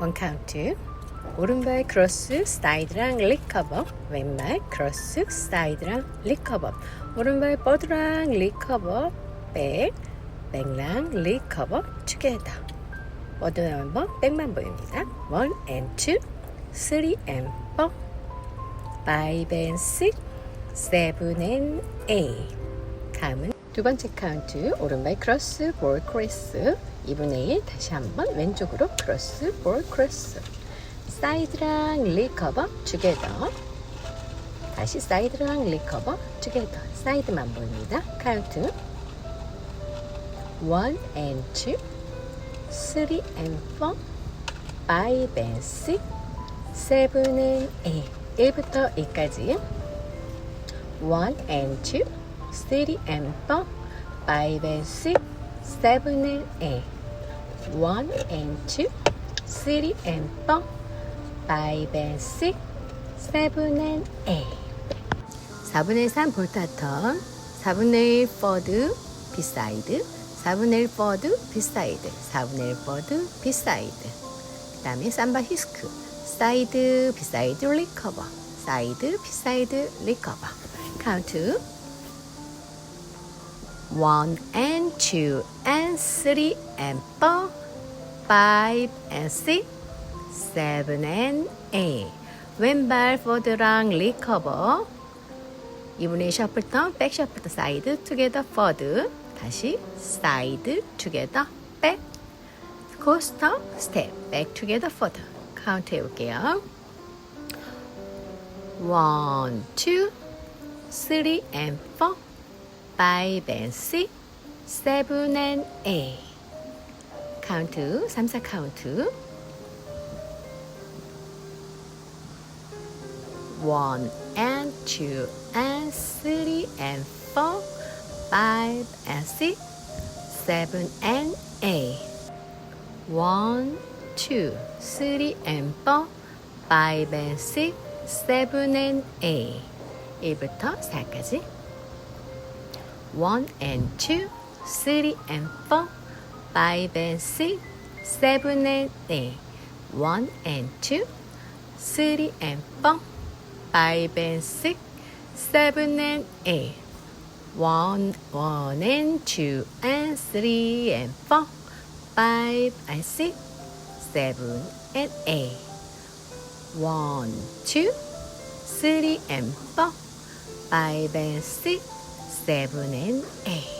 원 카운트 오른발 크로스 사이드랑 리커버 왼발 크로스 사이드랑 리커버 오른발 버드랑 리커버 백 백랑 리커버 투게더 버드 한번 백만 보입니다. 원 앤 투, 쓰리 앤 포, 파이브 앤 식, 세븐 앤 에잇 다음은 두 번째 카운트 오른발 크로스 볼 크로스. 2분의 1 다시 한번 왼쪽으로 크로스 볼 크로스. 사이드랑 리커버 투게더 다시 사이드랑 리커버 투게더 사이드만 보입니다. 카운트. 1 and 2 3 and 4 5 and 6 7 and 8 1부터 2까지. 1 and 2 3 and 4 5 and 6 7 and 8 1 and 2 3 and 4 5 and 6 7 and 8 4분의 3 볼타턴 4분의 1 포드 비사이드 4분의 1 포드 비사이드 4분의 1 포드 비사이드. 그 다음에 삼바 히스크 사이드 비사이드 리커버 사이드 비사이드 리커버. 카운트 1 and 2 and 3 and 4 5 and 6 7 and 8 왼발 포드랑 리커버 이분의 셔플턴 백 셔플턴 사이드 투게더 포드 다시 사이드 투게더 백 코스터 스텝 백 투게더 포드 카운트 해볼게요. 1, 2, 3 and 4 5 and 6 7 and 8 카운트 3, 4 카운트 1 and 2 and 3 and 4 5 and 6 7 and 8 1 2 3 and 4 5 and 6 7 and 8 1부터 4까지 1 and 2 3 and 4 5 and 6 7 and 8 1 and 2 3 and 4 5 and 6 7 and 8 1, 1 and 2 and 3 and 4 5 and 6 7 and 8 1, 2 3 and 4 5 and 6 7 and 8